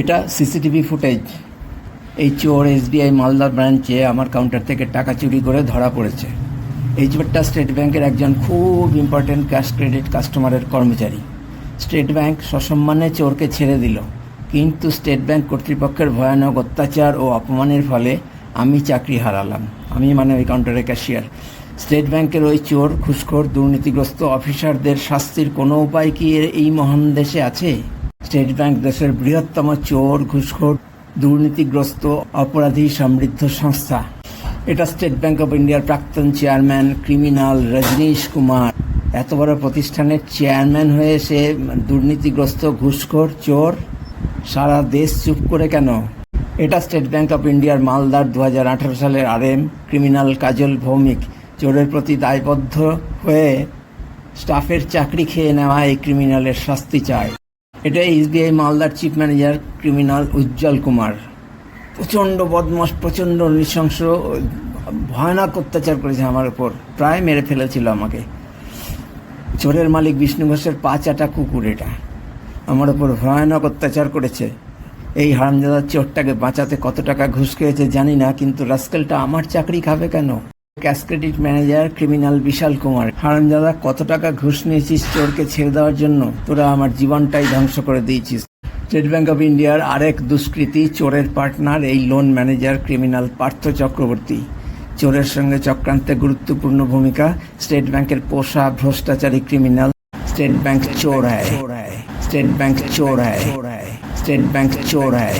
এটা CCTV footage. এই চোর এসবিআই মালদার ব্রাঞ্চে আমার কাউন্টার থেকে টাকা চুরি করে ধরা পড়েছে। এই চোরটা স্টেট ব্যাংকের একজন খুব ইম্পর্ট্যান্ট ক্যাশ ক্রেডিট কাস্টমারের কর্মচারী। স্টেট ব্যাংক সসম্মানে চোরকে ছেড়ে দিল। কিন্তু স্টেট ব্যাংক কর্তৃপক্ষের ভয়ানক অত্যাচার ও অপমানের ফলে আমি চাকরি হারালাম। আমি মানে ওই কাউন্টারের ক্যাশিয়ার স্টেট ব্যাংকের ওই চোর, ঘুষখোর, দুর্নীতিগ্রস্ত অফিসারদের শাস্তির কোনো উপায় কি এই মহান দেশে আছে? স্টেট ব্যাংক দেশের বৃহত্তম চোর, ঘুষখোর, দুর্নীতিগ্রস্ত, অপরাধী সমৃদ্ধ সংস্থা। এটা স্টেট ব্যাংক অফ ইন্ডিয়ার প্রাক্তন চেয়ারম্যান ক্রিমিনাল রজনীশ কুমার। এত বড় প্রতিষ্ঠানের চেয়ারম্যান হয়ে সে দুর্নীতিগ্রস্ত, ঘুষখোর, চোর, সারা দেশ চুপ করে কেন? এটা স্টেট ব্যাংক অফ ইন্ডিয়ার মালদার দু হাজার আঠারো সালের আরএম, ক্রিমিনাল কাজল ভৌমিক। চোরের প্রতি দায়বদ্ধ হয়ে স্টাফের চাকরি খেয়ে নেওয়া এই ক্রিমিনালের শাস্তি চায়। এটা এসবিআই মালদার chief manager criminal Ujjwal Kumar. প্রচণ্ড বদমাস প্রচণ্ড নৃশংস, ভয়ানক অত্যাচার করেছে আমার উপর। প্রায় মেরে ফেলেছিল আমাকে। চোরের মালিক বিষ্ণু ঘোষের পা চাটা কুকুর এটা। আমার উপর ভয়ানক অত্যাচার করেছে। এই হারামজাদার চোরটাকে বাঁচাতে কত টাকা ঘুষ খেয়েছে জানি না, কিন্তু রাস্কেলটা আমার চাকরি খাবে কেন? Cash credit manager criminal Bishal Kumar. হারামজাদা, কত টাকা ঘুষ নিয়েছিস চোরকে ছেড়ে দেওয়ার জন্য? তোরা আমার জীবনটাই ধ্বংস করে দিয়েছিস। স্টেট ব্যাংক অফ ইন্ডিয়ার আরেক দুষ্কৃতী, চোরের পার্টনার এই loan manager criminal Partha Chakraborty. চোরের সঙ্গে চক্রান্তে গুরুত্বপূর্ণ ভূমিকা স্টেট ব্যাংকের পোষা, ভ্রষ্টাচারী ক্রিমিনাল স্টেট ব্যাংক চোর হয়। স্টেট ব্যাংক চোর হয়। স্টেট ব্যাংক চোর হ্যায়